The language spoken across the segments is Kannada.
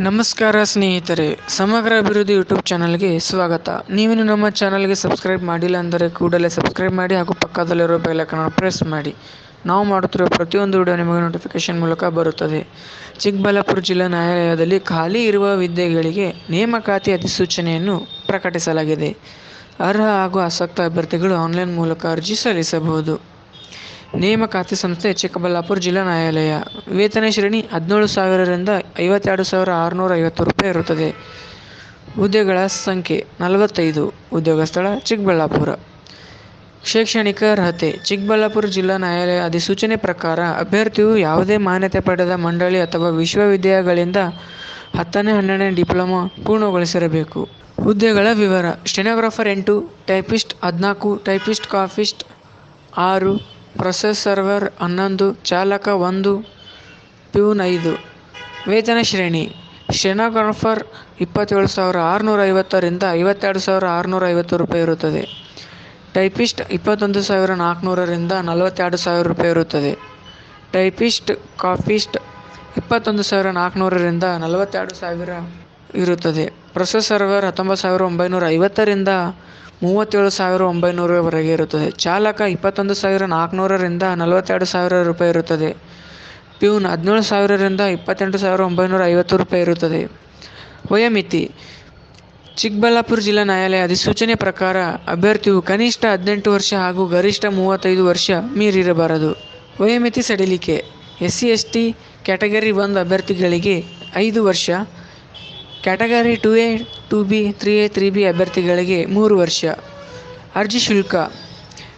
ನಮಸ್ಕಾರ ಸ್ನೇಹಿತರೆ, ಸಮಗ್ರ ಅಭಿವೃದ್ಧಿ ಯೂಟ್ಯೂಬ್ ಚಾನಲ್ಗೆ ಸ್ವಾಗತ. ನೀವೇನು ನಮ್ಮ ಚಾನಲ್ಗೆ ಸಬ್ಸ್ಕ್ರೈಬ್ ಮಾಡಿಲ್ಲ ಅಂದರೆ ಕೂಡಲೇ ಸಬ್ಸ್ಕ್ರೈಬ್ ಮಾಡಿ ಹಾಗೂ ಪಕ್ಕದಲ್ಲಿರೋ ಬೆಲ್ಲೈಕನ್ನು ಪ್ರೆಸ್ ಮಾಡಿ. ನಾವು ಮಾಡುತ್ತಿರುವ ಪ್ರತಿಯೊಂದು ವಿಡಿಯೋ ನಿಮಗೆ ನೋಟಿಫಿಕೇಶನ್ ಮೂಲಕ ಬರುತ್ತದೆ. ಚಿಕ್ಕಬಳ್ಳಾಪುರ ಜಿಲ್ಲಾ ನ್ಯಾಯಾಲಯದಲ್ಲಿ ಖಾಲಿ ಇರುವ ಹುದ್ದೆಗಳಿಗೆ ನೇಮಕಾತಿ ಅಧಿಸೂಚನೆಯನ್ನು ಪ್ರಕಟಿಸಲಾಗಿದೆ. ಅರ್ಹ ಹಾಗೂ ಆಸಕ್ತ ಅಭ್ಯರ್ಥಿಗಳು ಆನ್ಲೈನ್ ಮೂಲಕ ಅರ್ಜಿ ಸಲ್ಲಿಸಬಹುದು. ನೇಮಕಾತಿ ಸಂಸ್ಥೆ ಚಿಕ್ಕಬಳ್ಳಾಪುರ ಜಿಲ್ಲಾ ನ್ಯಾಯಾಲಯ. ವೇತನ ಶ್ರೇಣಿ ಹದಿನೇಳು ಸಾವಿರದಿಂದ ಐವತ್ತೆರಡು ಸಾವಿರ ಆರುನೂರ ಐವತ್ತು ರೂಪಾಯಿ ಇರುತ್ತದೆ. ಹುದ್ದೆಗಳ ಸಂಖ್ಯೆ ನಲವತ್ತೈದು. ಉದ್ಯೋಗ ಸ್ಥಳ ಚಿಕ್ಕಬಳ್ಳಾಪುರ. ಶೈಕ್ಷಣಿಕ ಅರ್ಹತೆ ಚಿಕ್ಕಬಳ್ಳಾಪುರ ಜಿಲ್ಲಾ ನ್ಯಾಯಾಲಯ ಅಧಿಸೂಚನೆ ಪ್ರಕಾರ ಅಭ್ಯರ್ಥಿಯು ಯಾವುದೇ ಮಾನ್ಯತೆ ಪಡೆದ ಮಂಡಳಿ ಅಥವಾ ವಿಶ್ವವಿದ್ಯಾಲಯಗಳಿಂದ ಹತ್ತನೇ ಹನ್ನೆರಡನೇ ಡಿಪ್ಲೊಮಾ ಪೂರ್ಣಗೊಳಿಸಿರಬೇಕು. ಹುದ್ದೆಗಳ ವಿವರ ಸ್ಟೆನೋಗ್ರಾಫರ್ ಎಂಟು, ಟೈಪಿಸ್ಟ್ ಹದಿನಾಲ್ಕು, ಟೈಪಿಸ್ಟ್, ಕಾಫಿಸ್ಟ್ ಆರು ಪ್ರೊಸೆಸ್ ಸರ್ವರ್ ಹನ್ನೊಂದು, ಚಾಲಕ ಒಂದು, ಪ್ಯೂನ್ ಐದು. ವೇತನ ಶ್ರೇಣಿ. ಸ್ಟೆನೋಗ್ರಾಫರ್ ಇಪ್ಪತ್ತೇಳು ಸಾವಿರ ಆರುನೂರ ಐವತ್ತರಿಂದ ಐವತ್ತೆರಡು ಸಾವಿರ ಆರುನೂರ ಐವತ್ತು ರೂಪಾಯಿ ಇರುತ್ತದೆ. ಟೈಪಿಸ್ಟ್ ಇಪ್ಪತ್ತೊಂದು ಸಾವಿರ ನಾಲ್ಕುನೂರರಿಂದ ನಲವತ್ತೆರಡು ಸಾವಿರ ರೂಪಾಯಿ ಇರುತ್ತದೆ. ಟೈಪಿಸ್ಟ್, ಕಾಫಿಸ್ಟ್ ಇಪ್ಪತ್ತೊಂದು ಸಾವಿರ ನಾಲ್ಕುನೂರರಿಂದ ನಲವತ್ತೆರಡು ಸಾವಿರ ಇರುತ್ತದೆ. ಪ್ರೊಸೆಸರ್ವರ್ ಹತ್ತೊಂಬತ್ತು ಸಾವಿರ ಒಂಬೈನೂರ ಐವತ್ತರಿಂದ ಮೂವತ್ತೇಳು ಸಾವಿರ ಒಂಬೈನೂರವರೆಗೆ ಇರುತ್ತದೆ. ಚಾಲಕ ಇಪ್ಪತ್ತೊಂದು ಸಾವಿರ ನಾಲ್ಕುನೂರರಿಂದ ನಲವತ್ತೆರಡು ಸಾವಿರ ರೂಪಾಯಿ ಇರುತ್ತದೆ. ಪ್ಯೂನ್ ಹದಿನೇಳು ಸಾವಿರದಿಂದ ಇಪ್ಪತ್ತೆಂಟು ಸಾವಿರ ಒಂಬೈನೂರ ಐವತ್ತು ರೂಪಾಯಿ ಇರುತ್ತದೆ. ವಯೋಮಿತಿ. ಚಿಕ್ಕಬಳ್ಳಾಪುರ ಜಿಲ್ಲಾ ನ್ಯಾಯಾಲಯ ಅಧಿಸೂಚನೆ ಪ್ರಕಾರ ಅಭ್ಯರ್ಥಿಯು ಕನಿಷ್ಠ ಹದಿನೆಂಟು ವರ್ಷ ಹಾಗೂ ಗರಿಷ್ಠ ಮೂವತ್ತೈದು ವರ್ಷ ಮೀರಿರಬಾರದು. ವಯೋಮಿತಿ ಸಡಿಲಿಕೆ. S C S T category ಒಂದು ಅಭ್ಯರ್ಥಿಗಳಿಗೆ ಐದು ವರ್ಷ category two A, two B, three A, three B ಅಭ್ಯರ್ಥಿಗಳಿಗೆ ಮೂರು ವರ್ಷ. ಅರ್ಜಿ ಶುಲ್ಕ.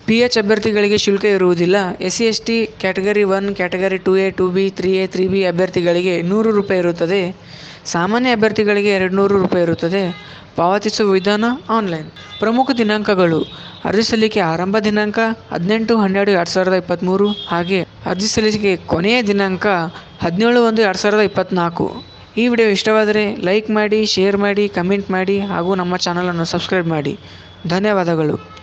ಪಿ ಎಚ್ ಅಭ್ಯರ್ಥಿಗಳಿಗೆ ಶುಲ್ಕ ಇರುವುದಿಲ್ಲ. S C S T category one, category two A, two B, three A, three B ಅಭ್ಯರ್ಥಿಗಳಿಗೆ ನೂರು ರೂಪಾಯಿ ಇರುತ್ತದೆ. ಸಾಮಾನ್ಯ ಅಭ್ಯರ್ಥಿಗಳಿಗೆ ಎರಡು ನೂರು ರೂಪಾಯಿ ಇರುತ್ತದೆ. ಪಾವತಿಸುವ ವಿಧಾನ ಆನ್ಲೈನ್. ಪ್ರಮುಖ ದಿನಾಂಕಗಳು. ಅರ್ಜಿ ಸಲ್ಲಿಕೆ ಆರಂಭ ದಿನಾಂಕ ಹದಿನೆಂಟು, ಹನ್ನೆರಡು, ಎರಡು ಸಾವಿರದ ಇಪ್ಪತ್ತ್ಮೂರು. ಹಾಗೆ ಅರ್ಜಿ ಸಲ್ಲಿಕೆ ಕೊನೆಯ ದಿನಾಂಕ ಹದಿನೇಳು ಒಂದು, ಎರಡು ಸಾವಿರದ ಇಪ್ಪತ್ತ್ನಾಲ್ಕು. ಈ ವಿಡಿಯೋ ಇಷ್ಟವಾದರೆ ಲೈಕ್ ಮಾಡಿ, ಶೇರ್ ಮಾಡಿ, ಕಮೆಂಟ್ ಮಾಡಿ ಹಾಗೂ ನಮ್ಮ ಚಾನಲನ್ನು ಸಬ್ಸ್ಕ್ರೈಬ್ ಮಾಡಿ. ಧನ್ಯವಾದಗಳು.